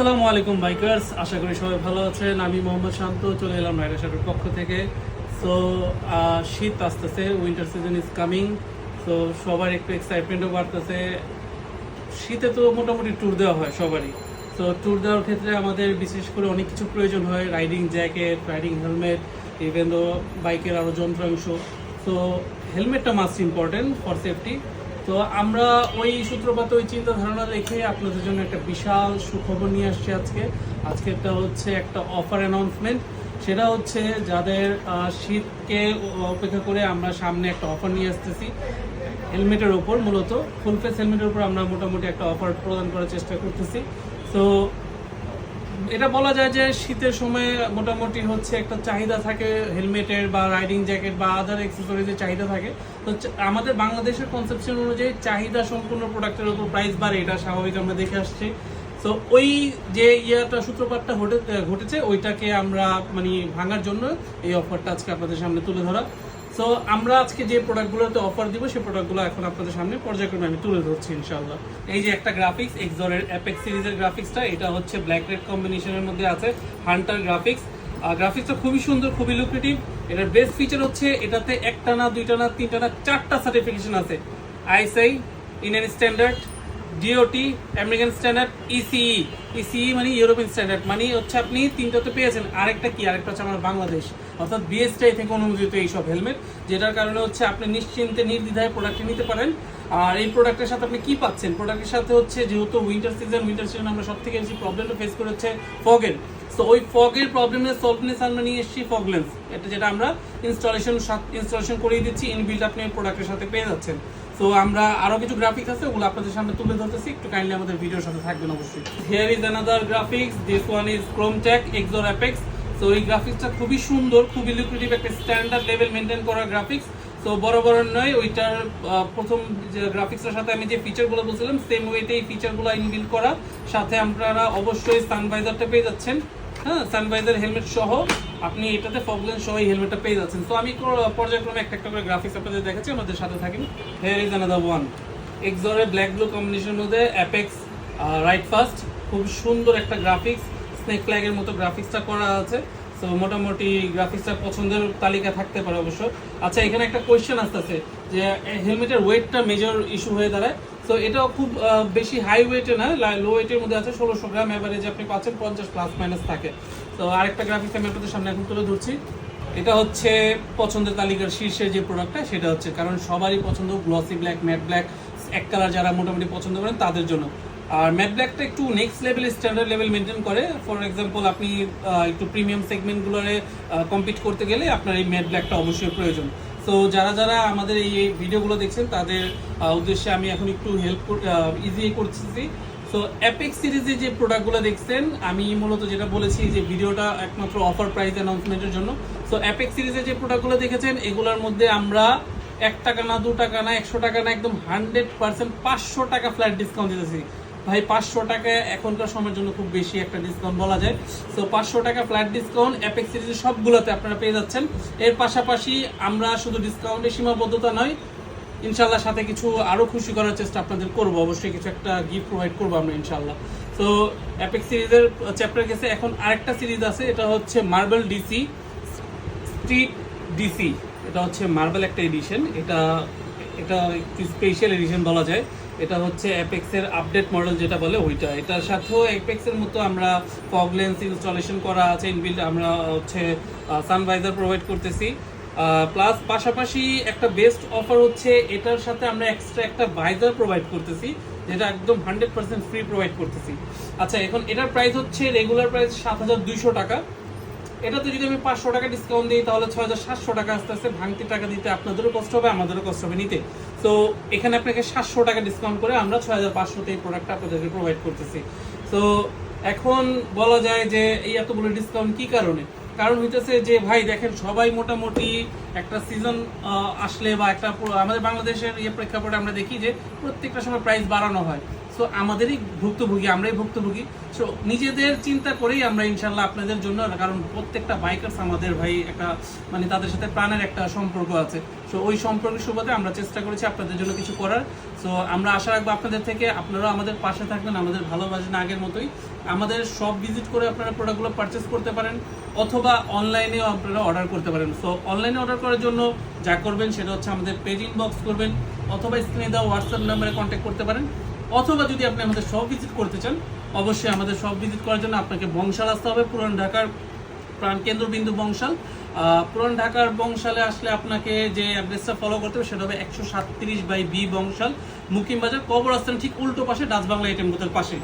আসসালামু আলাইকুম, বাইকার্স। আশা করি সবাই ভালো আছেন। আমি মোহাম্মদ শান্ত, চলে এলাম রাইডার পক্ষ থেকে। সো শীত আসতেছে winter season is coming so সবার একটু এক্সাইটমেন্টও বাড়তেছে। শীতে তো মোটামুটি ট্যুর দেওয়া হয় সবারই। তো ট্যুর দেওয়ার ক্ষেত্রে আমাদের বিশেষ করে অনেক কিছু প্রয়োজন হয় riding jacket riding helmet even বাইকের আরও যন্ত্রাংশ। তো হেলমেটটা মাস্ট ইম্পর্টেন্ট ফর সেফটি তো আমরা ওই সূত্রপাত, ওই চিন্তা ধারণা রেখে আপনাদের জন্য একটা বিশাল সুখবর নিয়ে আসছি আজকে। আজকে একটা হচ্ছে একটা অফার অ্যানাউন্সমেন্ট সেটা হচ্ছে যাদের শীতকে অপেক্ষা করে আমরা সামনে একটা অফার নিয়ে আসতেছি। হেলমেটের ওপর মূলত ফুল ফেস হেলমেটের উপর আমরা মোটামুটি একটা অফার প্রদান করার চেষ্টা করতেছি। তো এটা বলা যায় যে শীতের সময় মোটামুটি হচ্ছে একটা চাহিদা থাকে, হেলমেটের বা রাইডিং জ্যাকেট বা আদার অ্যাক্সেসরিজের চাহিদা থাকে। তো আমাদের বাংলাদেশের কনসেপশন অনুযায়ী চাহিদা সম্পূর্ণ প্রোডাক্টের উপর প্রাইস বাড়ে, এটা স্বাভাবিক আমরা দেখে আসছি। তো ওই যে ইয়াটা, সূত্রপাতটা ঘটে ঘটেছে, ওইটাকে আমরা মানে ভাঙার জন্য এই অফারটা আজকে আপনাদের সামনে তুলে ধরা। সো আমরা আজকে যে প্রোডাক্টগুলোতে অফার দিব, সেই প্রোডাক্টগুলো এখন আপনাদের সামনে পর্যায়ক্রমে আমি তুলে ধরছি ইনশাল্লাহ এই যে একটা গ্রাফিক্স এক্সরের অ্যাপেক্স সিরিজের গ্রাফিক্সটা এটা হচ্ছে ব্ল্যাক রেড কম্বিনেশনের মধ্যে আছে হান্টার গ্রাফিক্স গ্রাফিক্সটা খুবই সুন্দর, খুবই লুক্রেটিভ এটার বেস্ট ফিচার হচ্ছে, এটাতে একটা না দুইটা না তিনটা না চারটা সার্টিফিকেশন আছে ISI Indian standard DOT American standard ECE ECE মানে ইউরোপিয়ান স্ট্যান্ডার্ড মানে হচ্ছে আপনি তিনটা তো পেয়েছেন। আরেকটা কি? আরেকটা হচ্ছে আমার বাংলাদেশ। অর্থাৎ বিএসটাই থেকে অনুমোদিত এইসব হেলমেট যেটার কারণে হচ্ছে আপনি নিশ্চিন্তে, নির্দ্বিধায় প্রোডাক্টটি নিতে পারেন। আর এই প্রোডাক্টের সাথে আপনি কি পাচ্ছেন? প্রোডাক্টের সাথে হচ্ছে যেহেতু উইন্টার সিজন উইন্টার সিজন আমরা সব থেকে বেশি প্রবলেমটা ফেস করে হচ্ছে ফগের তো ওই ফগের প্রবলেমের সলভনেস আমরা নিয়ে এসেছি ফগলেন্স এটা যেটা আমরা ইনস্টলেশন ইনস্টলেশন করিয়ে দিচ্ছি ইনবিল্ড আপনি প্রোডাক্টের সাথে পেয়ে যাচ্ছেন। তো আমরা আরও কিছু গ্রাফিক্স আছে, ওগুলো আপনাদের সামনে তুলে ধরতেছি। একটু কাইন্ডলি আমাদের ভিডিওর সাথে থাকবেন অবশ্যই। Here is another graphics this one is chrome tack XOR apex তো এই গ্রাফিক্সটা খুবই সুন্দর, খুবই লিকুইডিভ একটা স্ট্যান্ডার্ড লেভেল মেনটেন করা গ্রাফিক্স তো বড় বড় নয়, ওইটার প্রথম যে গ্রাফিক্সের সাথে আমি যে ফিচারগুলো বলছিলাম সেম ওয়েতে এই ফিচারগুলো ইনবিল্ড করা। সাথে আপনারা অবশ্যই সানভাইজারটা পেয়ে যাচ্ছেন। হ্যাঁ সানভাইজার হেলমেট সহ আপনি এটাতে ফগলেন সহ এই হেলমেটটা পেয়ে যাচ্ছেন। তো আমি পর্যায়ক্রমে একটা একটা করে গ্রাফিক্স আপনাদের দেখাচ্ছি, আমাদের সাথে থাকেন হেয়ার ইজ আনাদার ওয়ান এক্সরের ব্ল্যাক ব্লু কম্বিনেশন মধ্যে অ্যাপেক্স রাইট ফার্স্ট খুব সুন্দর একটা গ্রাফিক্স স্নেক ফ্ল্যাগের মতো গ্রাফিক্সটা করা আছে। তো মোটামুটি গ্রাফিক্সটা পছন্দের তালিকা থাকতে পারে অবশ্য। আচ্ছা এখানে একটা কোয়েশ্চেন আসতেছে যে হেলমেটের ওয়েটটা মেজর ইস্যু হয়ে দাঁড়ায়। তো এটাও খুব বেশি হাই ওয়েটে না, লো ওয়েটের মধ্যে আছে ষোলোশো গ্রাম। এভারেজ আপনি পাচ্ছেন পঞ্চাশ প্লাস মাইনাস থাকে। তো আরেকটা গ্রাফিক্স আমি আপনাদের সামনে এখন তুলে ধরছি। এটা হচ্ছে পছন্দের তালিকার শীর্ষে যে প্রোডাক্টটা সেটা হচ্ছে, কারণ সবারই পছন্দ গ্লসি ব্ল্যাক ম্যাট ব্ল্যাক এক কালার যারা মোটামুটি পছন্দ করেন তাদের জন্য। আর ম্যাট ব্ল্যাকটা একটু next level standard level maintain করে। ফর এক্সাম্পল আপনি একটু প্রিমিয়াম সেগমেন্টগুলোরে কম্পিট করতে গেলে আপনার এই ম্যাট ব্ল্যাকটা অবশ্যই প্রয়োজন। তো যারা যারা আমাদের এই এই ভিডিওগুলো দেখছেন, তাদের উদ্দেশ্যে আমি এখন একটু হেল্প ইজি করতেছি। সো অ্যাপেক্স সিরিজে যে প্রোডাক্টগুলো দেখছেন, আমি মূলত যেটা বলেছি যে ভিডিওটা একমাত্র অফার প্রাইস অ্যানাউন্সমেন্টের জন্য। সো অ্যাপেক্স সিরিজে যে প্রোডাক্টগুলো দেখেছেন, এগুলোর মধ্যে আমরা এক টাকা না, দু টাকা না, একশো টাকা না, একদম হান্ড্রেড পার্সেন্ট পাঁচশো টাকা ফ্ল্যাট ডিসকাউন্ট দিতেছি। ভাই, পাঁচশো টাকা এখনকার সময়ের জন্য খুব বেশি একটা ডিসকাউন্ট বলা যায়। সো পাঁচশো টাকা ফ্ল্যাট ডিসকাউন্ট অ্যাপেক্স সিরিজের সবগুলোতে আপনারা পেয়ে যাচ্ছেন। এর পাশাপাশি আমরা শুধু ডিসকাউন্টের সীমাবদ্ধতা নয়, ইনশাল্লাহ সাথে কিছু আরও খুশি করার চেষ্টা আপনাদের করব। অবশ্যই কিছু একটা গিফট প্রোভাইড করব আমরা, ইনশাল্লাহ। তো অ্যাপেক্স সিরিজের চ্যাপ্টার গেছে। এখন আরেকটা সিরিজ আছে, এটা হচ্ছে মার্বেল ডিসি স্ট্রিট ডিসি এটা হচ্ছে মার্বেল একটা এডিশন এটা এটা একটু স্পেশাল এডিশন বলা যায়। এটা হচ্ছে অ্যাপেক্সের আপডেট মডেল যেটা বলে ওইটা। এটার সাথেও অ্যাপেক্সের মতো আমরা ফগ লেন্স ইনস্টলেশন করা আছে ইনবিল্ড আমরা হচ্ছে সানভাইজার প্রোভাইড করতেছি। প্লাস পাশাপাশি একটা বেস্ট অফার হচ্ছে, এটার সাথে আমরা এক্সট্রা একটা ভাইজার প্রোভাইড করতেছি, যেটা একদম হান্ড্রেড পার্সেন্ট ফ্রি প্রোভাইড করতেছি। আচ্ছা এখন এটার প্রাইস হচ্ছে রেগুলার প্রাইস সাত হাজার দুইশো টাকা। এটাতে যদি আমি পাঁচশো টাকা ডিসকাউন্ট দিই, তাহলে ছয় হাজার সাতশো টাকা আস্তে আস্তে ভাঙতি টাকা দিতে আপনাদেরও কষ্ট হবে, আমাদেরও কষ্ট হবে নিতে। তো এখানে আপনাকে সাতশো টাকা ডিসকাউন্ট করে আমরা ছয় হাজার পাঁচশোতে এই প্রোডাক্টটা আপনাদেরকে প্রোভাইড করতেছি। তো এখন বলা যায় যে এই এতগুলো ডিসকাউন্ট কি কারণে? কারণ হইতেছে যে, ভাই দেখেন, সবাই মোটামুটি একটা সিজন আসলে বা একটা আমাদের বাংলাদেশের ইয়ে প্রেক্ষাপটে আমরা দেখি যে, প্রত্যেকটা সময় প্রাইস বাড়ানো হয়। সো আমাদেরই ভুক্তভোগী, আমরাই ভুক্তভোগী। সো নিজেদের চিন্তা করেই আমরা ইনশাল্লাহ আপনাদের জন্য, কারণ প্রত্যেকটা বাইকার্স আমাদের ভাই একটা মানে তাদের সাথে প্রাণের একটা সম্পর্ক আছে। সো ওই সম্পর্কের সুবাদে আমরা চেষ্টা করেছি আপনাদের জন্য কিছু করার। সো আমরা আশা রাখব আপনাদের থেকে আপনারাও আমাদের পাশে থাকবেন, আমাদের ভালোবাসেন আগের মতোই। আমাদের সব ভিজিট করে আপনারা প্রোডাক্টগুলো পারচেস করতে পারেন, অথবা অনলাইনেও আপনারা অর্ডার করতে পারেন। সো অনলাইনে অর্ডার করার জন্য যা করবেন সেটা হচ্ছে আমাদের পেজ ইনবক্স করবেন, অথবা স্ক্রিনে দেওয়া হোয়াটসঅ্যাপ নাম্বারে কন্ট্যাক্ট করতে পারেন। অথবা যদি আপনি আমাদের সব ভিজিট করতে চান, অবশ্যই আমাদের সব ভিজিট করার জন্য আপনাকে বংশাল আসতে হবে, পুরান ঢাকার প্রাণ কেন্দ্রবিন্দু বংশাল। পুরান ঢাকার বংশালে আসলে আপনাকে যে অ্যাড্রেসটা ফলো করতে হবে সেটা হবে একশো সাতত্রিশ বাই বি বংশাল, মুকিম বাজার কবর আস্থান ঠিক উল্টো পাশে ডাচ বাংলা এটিএম বুথের পাশে।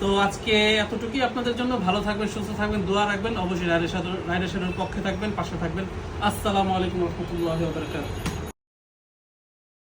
তো আজকে এতটুকুই আপনাদের জন্য, ভালো থাকবেন, সুস্থ থাকবেন, দোয়া রাখবেন, অবশ্যই রায়রের রায়রের সাথে পক্ষে থাকবেন, পাশে থাকবেন। আসসালামু আলাইকুম রহমতুল্লাহ